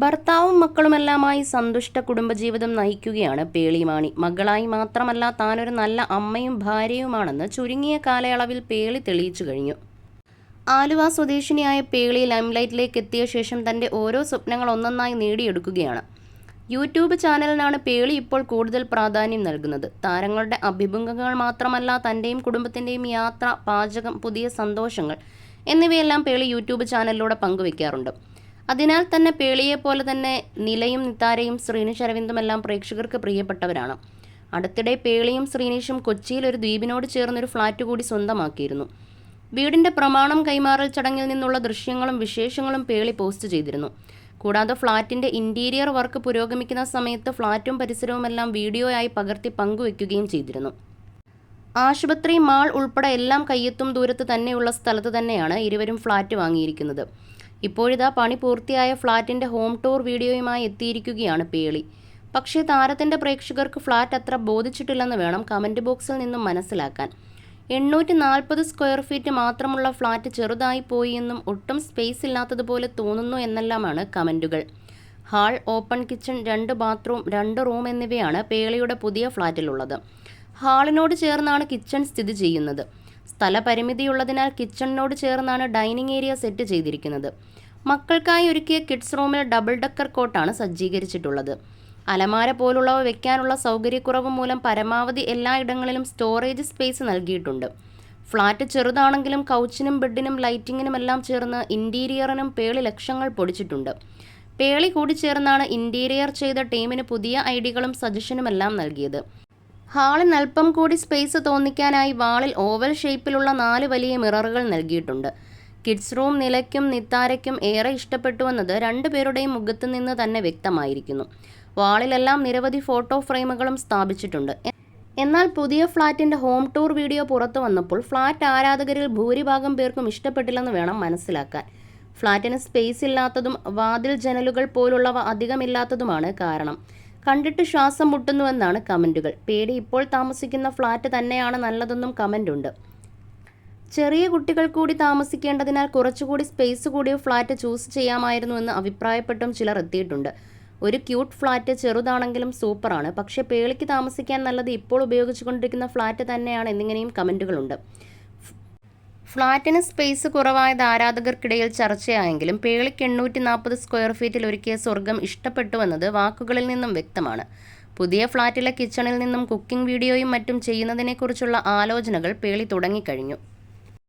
ഭർത്താവും മക്കളുമെല്ലാമായി സന്തുഷ്ട കുടുംബജീവിതം നയിക്കുകയാണ് പേളിമാണി. മകളായി മാത്രമല്ല താനൊരു നല്ല അമ്മയും ഭാര്യയുമാണെന്ന് ചുരുങ്ങിയ കാലയളവിൽ പേളി തെളിയിച്ചു കഴിഞ്ഞു. ആലുവ സ്വദേശിനിയായ പേളി ലൈംലൈറ്റിലേക്ക് എത്തിയ ശേഷം തന്റെ ഓരോ സ്വപ്നങ്ങൾ ഒന്നൊന്നായി നേടിയെടുക്കുകയാണ്. യൂട്യൂബ് ചാനലിനാണ് പേളി ഇപ്പോൾ കൂടുതൽ പ്രാധാന്യം നൽകുന്നത്. താരങ്ങളുടെ അഭിമുഖങ്ങൾ മാത്രമല്ല തന്റെയും കുടുംബത്തിന്റെയും യാത്ര പാചകം പുതിയ സന്തോഷങ്ങൾ എന്നിവയെല്ലാം പേളി യൂട്യൂബ് ചാനലിലൂടെ പങ്കുവയ്ക്കാറുണ്ട് അതിനാൽ തന്നെ പേളിയെ പോലെ തന്നെ നിലയും നിത്താരയും ശ്രീനിഷ് അരവിന്ദുമെല്ലാം പ്രേക്ഷകർക്ക് പ്രിയപ്പെട്ടവരാണ്. അടുത്തിടെ പേളിയും ശ്രീനിഷും കൊച്ചിയിൽ ഒരു ദ്വീപിനോട് ചേർന്നൊരു ഫ്ലാറ്റ് കൂടി സ്വന്തമാക്കിയിരുന്നു. വീടിന്റെ പ്രമാണം കൈമാറൽ ചടങ്ങിൽ നിന്നുള്ള ദൃശ്യങ്ങളും വിശേഷങ്ങളും പേളി പോസ്റ്റ് ചെയ്തിരുന്നു. കൂടാതെ ഫ്ളാറ്റിന്റെ ഇന്റീരിയർ വർക്ക് പുരോഗമിക്കുന്ന സമയത്ത് ഫ്ളാറ്റും പരിസരവുമെല്ലാം വീഡിയോയായി പകർത്തി പങ്കുവെക്കുകയും ചെയ്തിരുന്നു. ആശുപത്രി മാൾ ഉൾപ്പെടെ എല്ലാം കയ്യെത്തും ദൂരത്ത് തന്നെയുള്ള സ്ഥലത്ത് തന്നെയാണ് ഇരുവരും ഫ്ളാറ്റ് വാങ്ങിയിരിക്കുന്നത്. ഇപ്പോഴിതാ പണി പൂർത്തിയായ ഫ്ളാറ്റിന്റെ ഹോം ടൂർ വീഡിയോയുമായി എത്തിയിരിക്കുകയാണ് പേളി. പക്ഷേ താരത്തിന്റെ പ്രേക്ഷകർക്ക് ഫ്ളാറ്റ് അത്ര ബോധിച്ചിട്ടില്ലെന്ന് വേണം കമന്റ് ബോക്സിൽ നിന്നും മനസ്സിലാക്കാൻ. എണ്ണൂറ്റി നാൽപ്പത് സ്ക്വയർ ഫീറ്റ് മാത്രമുള്ള ഫ്ളാറ്റ് ചെറുതായി പോയി എന്നും ഒട്ടും സ്പേസ് ഇല്ലാത്തതുപോലെ തോന്നുന്നു എന്നെല്ലാമാണ് കമന്റുകൾ ഹാൾ ഓപ്പൺ കിച്ചൺ രണ്ട് ബാത്റൂം രണ്ട് റൂം എന്നിവയാണ് പേളിയുടെ പുതിയ ഫ്ളാറ്റിലുള്ളത്. ഹാളിനോട് ചേർന്നാണ് കിച്ചൺ സ്ഥിതി ചെയ്യുന്നത്. സ്ഥലപരിമിതിയുള്ളതിനാൽ കിച്ചണിനോട് ചേർന്നാണ് ഡൈനിങ് ഏരിയ സെറ്റ് ചെയ്തിരിക്കുന്നത്. മക്കൾക്കായി ഒരുക്കിയ കിഡ്സ് റൂമിൽ ഡബിൾ ഡക്കർ കോട്ടാണ് സജ്ജീകരിച്ചിട്ടുള്ളത്. അലമാര പോലുള്ളവ വെക്കാനുള്ള സൗകര്യക്കുറവ് മൂലം പരമാവധി എല്ലായിടങ്ങളിലും സ്റ്റോറേജ് സ്പേസ് നൽകിയിട്ടുണ്ട്. ഫ്ലാറ്റ് ചെറുതാണെങ്കിലും കൗച്ചിനും ബെഡിനും ലൈറ്റിങ്ങിനും എല്ലാം ചേർന്ന് ഇന്റീരിയറിനും പേളി ലക്ഷങ്ങൾ പൊടിച്ചിട്ടുണ്ട്. പേളി കൂടി ചേർന്നാണ് ഇന്റീരിയർ ചെയ്ത ടീമിന് പുതിയ ഐഡിയകളും സജഷനുമെല്ലാം നൽകിയത്. ഹാളിന് അല്പം കൂടി സ്പേസ് തോന്നിക്കാനായി വാളിൽ ഓവൽ ഷേപ്പിലുള്ള നാല് വലിയ മിററുകൾ നൽകിയിട്ടുണ്ട്. കിഡ്സ് റൂം നിലയ്ക്കും നിത്താരയ്ക്കും ഏറെ ഇഷ്ടപ്പെട്ടുവെന്നത് രണ്ടുപേരുടെയും മുഖത്ത് നിന്ന് തന്നെ വ്യക്തമായിരിക്കുന്നു. വാളിലെല്ലാം നിരവധി ഫോട്ടോ ഫ്രെയിമുകളും സ്ഥാപിച്ചിട്ടുണ്ട്. എന്നാൽ പുതിയ ഫ്ളാറ്റിന്റെ ഹോം ടൂർ വീഡിയോ പുറത്തു വന്നപ്പോൾ ഫ്ളാറ്റ് ആരാധകരിൽ ഭൂരിഭാഗം പേർക്കും ഇഷ്ടപ്പെട്ടില്ലെന്ന് വേണം മനസ്സിലാക്കാൻ. ഫ്ളാറ്റിന് സ്പേസ് ഇല്ലാത്തതും വാതിൽ ജനലുകൾ പോലുള്ളവ അധികമില്ലാത്തതുമാണ് കാരണം. കണ്ടിട്ട് ശ്വാസം മുട്ടുന്നുവെന്നാണ് കമന്റുകൾ പേടി ഇപ്പോൾ താമസിക്കുന്ന ഫ്ലാറ്റ് തന്നെയാണ് നല്ലതെന്നും കമന്റുണ്ട് ചെറിയ കുട്ടികൾ കൂടി താമസിക്കേണ്ടതിനാൽ കുറച്ചുകൂടി സ്പേസ് കൂടിയ ഫ്ലാറ്റ് ചൂസ് ചെയ്യാമായിരുന്നുവെന്ന് അഭിപ്രായപ്പെട്ടും ചിലർ എത്തിയിട്ടുണ്ട്. ഒരു ക്യൂട്ട് ഫ്ലാറ്റ് ചെറുതാണെങ്കിലും സൂപ്പറാണ്. പക്ഷേ പേളിക്ക് താമസിക്കാൻ നല്ലത് ഇപ്പോൾ ഉപയോഗിച്ചുകൊണ്ടിരിക്കുന്ന ഫ്ലാറ്റ് തന്നെയാണ് എന്നിങ്ങനെയും കമന്റുകളുണ്ട് ഫ്ളാറ്റിന് സ്പേസ് കുറവായത് ആരാധകർക്കിടയിൽ ചർച്ചയായെങ്കിലും പേളിക്ക് എണ്ണൂറ്റി നാൽപ്പത് സ്ക്വയർ ഫീറ്റിൽ ഒരുക്കിയ സ്വർഗം ഇഷ്ടപ്പെട്ടുവെന്നത് വാക്കുകളിൽ നിന്നും വ്യക്തമാണ്. പുതിയ ഫ്ളാറ്റിലെ കിച്ചണിൽ നിന്നും കുക്കിംഗ് വീഡിയോയും മറ്റും ചെയ്യുന്നതിനെക്കുറിച്ചുള്ള ആലോചനകൾ പേളി തുടങ്ങിക്കഴിഞ്ഞു.